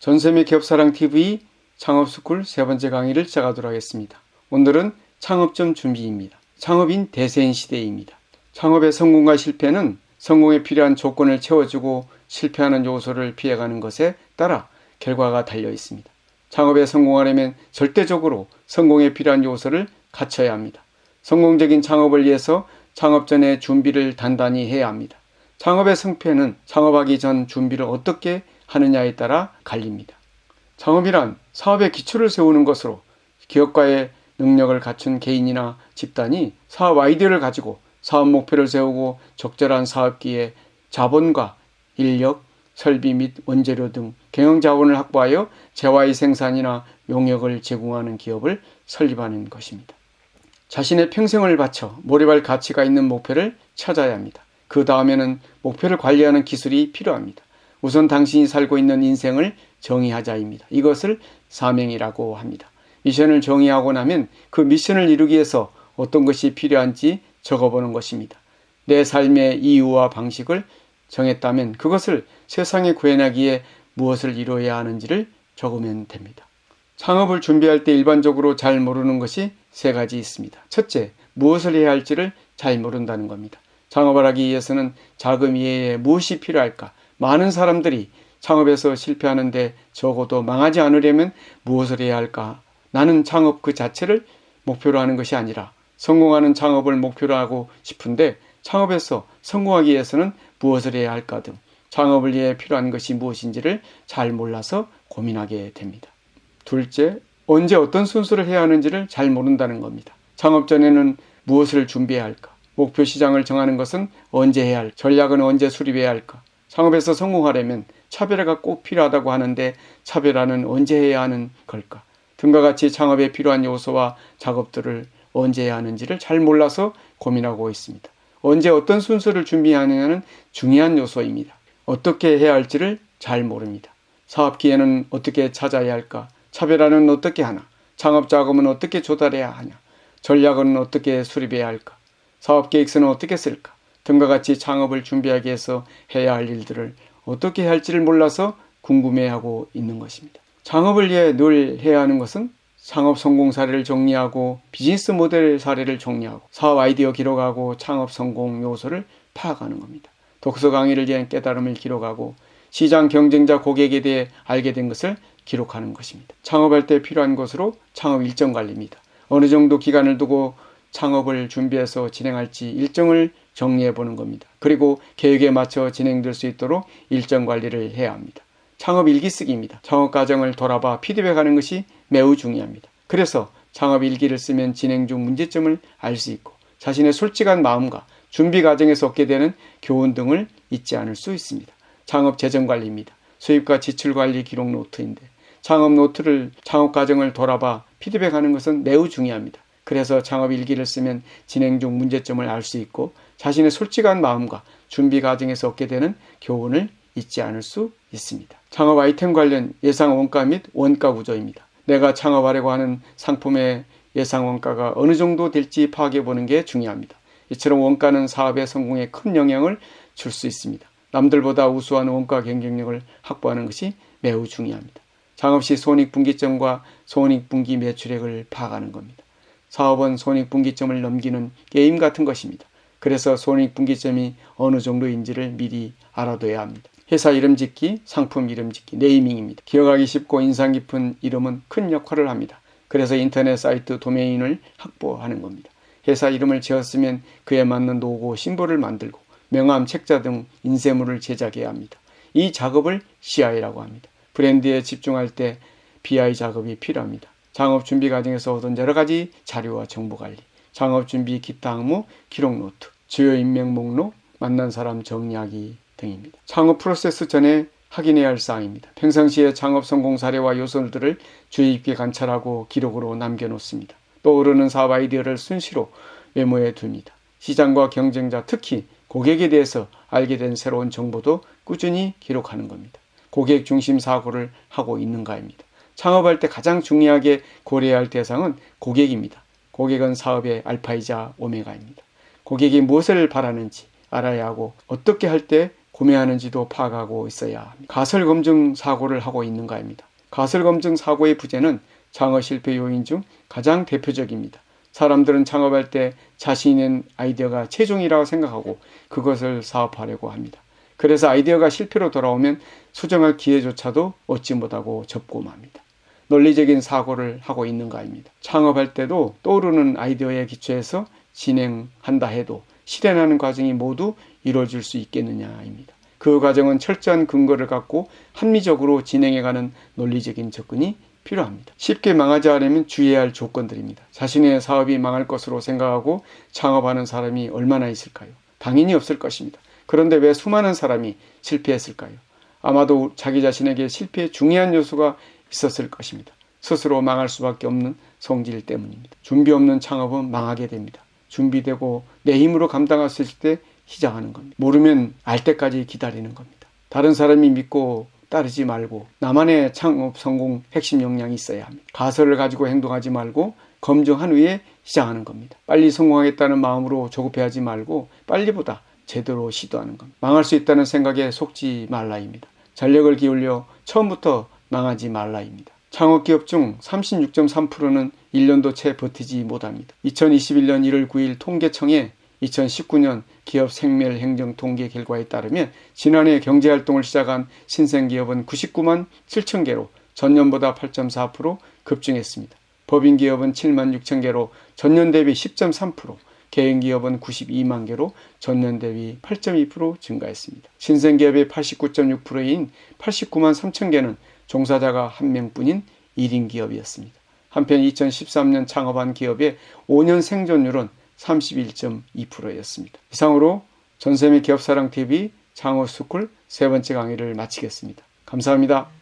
전세미 기업사랑TV 창업스쿨 세 번째 강의를 시작하도록 하겠습니다. 오늘은 창업점 준비입니다. 창업인 대세인 시대입니다. 창업의 성공과 실패는 성공에 필요한 조건을 채워주고 실패하는 요소를 피해가는 것에 따라 결과가 달려 있습니다. 창업에 성공하려면 절대적으로 성공에 필요한 요소를 갖춰야 합니다. 성공적인 창업을 위해서 창업 전에 준비를 단단히 해야 합니다. 창업의 성패는 창업하기 전 준비를 어떻게 하느냐에 따라 갈립니다. 창업이란 사업의 기초를 세우는 것으로 기업가의 능력을 갖춘 개인이나 집단이 사업 아이디어를 가지고 사업 목표를 세우고 적절한 사업기에 자본과 인력, 설비 및 원재료 등 경영 자원을 확보하여 재화의 생산이나 용역을 제공하는 기업을 설립하는 것입니다. 자신의 평생을 바쳐 몰입할 가치가 있는 목표를 찾아야 합니다. 그 다음에는 목표를 관리하는 기술이 필요합니다. 우선 당신이 살고 있는 인생을 정의하자입니다. 이것을 사명이라고 합니다. 미션을 정의하고 나면 그 미션을 이루기 위해서 어떤 것이 필요한지 적어보는 것입니다. 내 삶의 이유와 방식을 정했다면 그것을 세상에 구현하기에 무엇을 이루어야 하는지를 적으면 됩니다. 창업을 준비할 때 일반적으로 잘 모르는 것이 세 가지 있습니다. 첫째, 무엇을 해야 할지를 잘 모른다는 겁니다. 창업을 하기 위해서는 자금 이외에 무엇이 필요할까? 많은 사람들이 창업에서 실패하는데 적어도 망하지 않으려면 무엇을 해야 할까? 나는 창업 그 자체를 목표로 하는 것이 아니라 성공하는 창업을 목표로 하고 싶은데 창업에서 성공하기 위해서는 무엇을 해야 할까 등 창업을 위해 필요한 것이 무엇인지를 잘 몰라서 고민하게 됩니다. 둘째, 언제 어떤 순서를 해야 하는지를 잘 모른다는 겁니다. 창업 전에는 무엇을 준비해야 할까? 목표 시장을 정하는 것은 언제 해야 할까? 전략은 언제 수립해야 할까? 창업에서 성공하려면 차별화가 꼭 필요하다고 하는데 차별화는 언제 해야 하는 걸까? 등과 같이 창업에 필요한 요소와 작업들을 언제 해야 하는지를 잘 몰라서 고민하고 있습니다. 언제 어떤 순서를 준비하느냐는 중요한 요소입니다. 어떻게 해야 할지를 잘 모릅니다. 사업 기회는 어떻게 찾아야 할까? 차별화는 어떻게 하나? 창업 자금은 어떻게 조달해야 하냐? 전략은 어떻게 수립해야 할까? 사업 계획서는 어떻게 쓸까? 등과 같이 창업을 준비하기 위해서 해야 할 일들을 어떻게 할지를 몰라서 궁금해하고 있는 것입니다. 창업을 위해 늘 해야 하는 것은 창업 성공 사례를 정리하고 비즈니스 모델 사례를 정리하고 사업 아이디어 기록하고 창업 성공 요소를 파악하는 겁니다. 독서 강의를 위한 깨달음을 기록하고 시장 경쟁자 고객에 대해 알게 된 것을 기록하는 것입니다. 창업할 때 필요한 것으로 창업 일정 관리입니다. 어느 정도 기간을 두고 창업을 준비해서 진행할지 일정을 정리해 보는 겁니다. 그리고 계획에 맞춰 진행될 수 있도록 일정 관리를 해야 합니다. 창업 일기 쓰기입니다. 창업 과정을 돌아봐 피드백하는 것이 매우 중요합니다. 그래서 창업 일기를 쓰면 진행 중 문제점을 알 수 있고 자신의 솔직한 마음과 준비 과정에서 얻게 되는 교훈 등을 잊지 않을 수 있습니다. 창업 재정 관리입니다. 수입과 지출 관리 기록 노트인데 창업 노트를 창업 과정을 돌아봐 피드백하는 것은 매우 중요합니다. 그래서 창업 일기를 쓰면 진행 중 문제점을 알 수 있고 자신의 솔직한 마음과 준비 과정에서 얻게 되는 교훈을 잊지 않을 수 있습니다. 창업 아이템 관련 예상 원가 및 원가 구조입니다. 내가 창업하려고 하는 상품의 예상 원가가 어느 정도 될지 파악해 보는 게 중요합니다. 이처럼 원가는 사업의 성공에 큰 영향을 줄 수 있습니다. 남들보다 우수한 원가 경쟁력을 확보하는 것이 매우 중요합니다. 창업 시 손익분기점과 손익분기 매출액을 파악하는 겁니다. 사업은 손익분기점을 넘기는 게임 같은 것입니다. 그래서 손익분기점이 어느 정도인지를 미리 알아둬야 합니다. 회사 이름 짓기, 상품 이름 짓기, 네이밍입니다. 기억하기 쉽고 인상 깊은 이름은 큰 역할을 합니다. 그래서 인터넷 사이트 도메인을 확보하는 겁니다. 회사 이름을 지었으면 그에 맞는 로고, 심볼을 만들고 명함, 책자 등 인쇄물을 제작해야 합니다. 이 작업을 CI라고 합니다. 브랜드에 집중할 때 BI 작업이 필요합니다. 창업 준비 과정에서 얻은 여러 가지 자료와 정보 관리, 창업 준비 기타 항목, 기록 노트, 주요 인명 목록, 만난 사람 정리하기 등입니다. 창업 프로세스 전에 확인해야 할 사항입니다. 평상시에 창업 성공 사례와 요소들을 주의 깊게 관찰하고 기록으로 남겨놓습니다. 떠오르는 사업 아이디어를 순시로 메모해 둡니다. 시장과 경쟁자, 특히 고객에 대해서 알게 된 새로운 정보도 꾸준히 기록하는 겁니다. 고객 중심 사고를 하고 있는가입니다. 창업할 때 가장 중요하게 고려해야 할 대상은 고객입니다. 고객은 사업의 알파이자 오메가입니다. 고객이 무엇을 바라는지 알아야 하고 어떻게 할 때 구매하는지도 파악하고 있어야 합니다. 가설 검증 사고를 하고 있는가입니다. 가설 검증 사고의 부재는 창업 실패 요인 중 가장 대표적입니다. 사람들은 창업할 때 자신의 아이디어가 최종이라고 생각하고 그것을 사업하려고 합니다. 그래서 아이디어가 실패로 돌아오면 수정할 기회조차도 얻지 못하고 접고 맙니다. 논리적인 사고를 하고 있는가 입니다. 창업할 때도 떠오르는 아이디어에 기초해서 진행한다 해도 실현하는 과정이 모두 이루어질 수 있겠느냐입니다. 그 과정은 철저한 근거를 갖고 합리적으로 진행해가는 논리적인 접근이 필요합니다. 쉽게 망하지 않으면 주의해야 할 조건들입니다. 자신의 사업이 망할 것으로 생각하고 창업하는 사람이 얼마나 있을까요? 당연히 없을 것입니다. 그런데 왜 수많은 사람이 실패했을까요? 아마도 자기 자신에게 실패의 중요한 요소가 있었을 것입니다. 스스로 망할 수밖에 없는 성질 때문입니다. 준비 없는 창업은 망하게 됩니다. 준비되고 내 힘으로 있을 때 시작하는 겁니다. 모르면 알 때까지 기다리는 겁니다. 다른 사람이 믿고 따르지 말고 나만의 창업 성공 핵심 역량이 있어야 합니다. 가설을 가지고 행동하지 말고 검증한 후에 시작하는 겁니다. 빨리 성공하겠다는 마음으로 조급해하지 말고 빨리보다 제대로 시도하는 겁니다. 망할 수 있다는 생각에 속지 말라입니다. 전력을 기울여 처음부터 망하지 말라입니다. 창업기업 중 36.3%는 1년도 채 버티지 못합니다. 2021년 1월 9일 통계청의 2019년 기업 생멸 행정 통계 결과에 따르면 지난해 경제 활동을 시작한 신생 기업은 99만 7천 개로 전년보다 8.4% 급증했습니다. 법인 기업은 7만 6천 개로 전년 대비 10.3%, 개인 기업은 92만 개로 전년 대비 8.2% 증가했습니다. 신생 기업의 89.6%인 89만 3천 개는 종사자가 한 명뿐인 1인 기업이었습니다. 한편 2013년 창업한 기업의 5년 생존율은 31.2%였습니다. 이상으로 전세미 기업사랑TV 창업스쿨 세 번째 강의를 마치겠습니다. 감사합니다.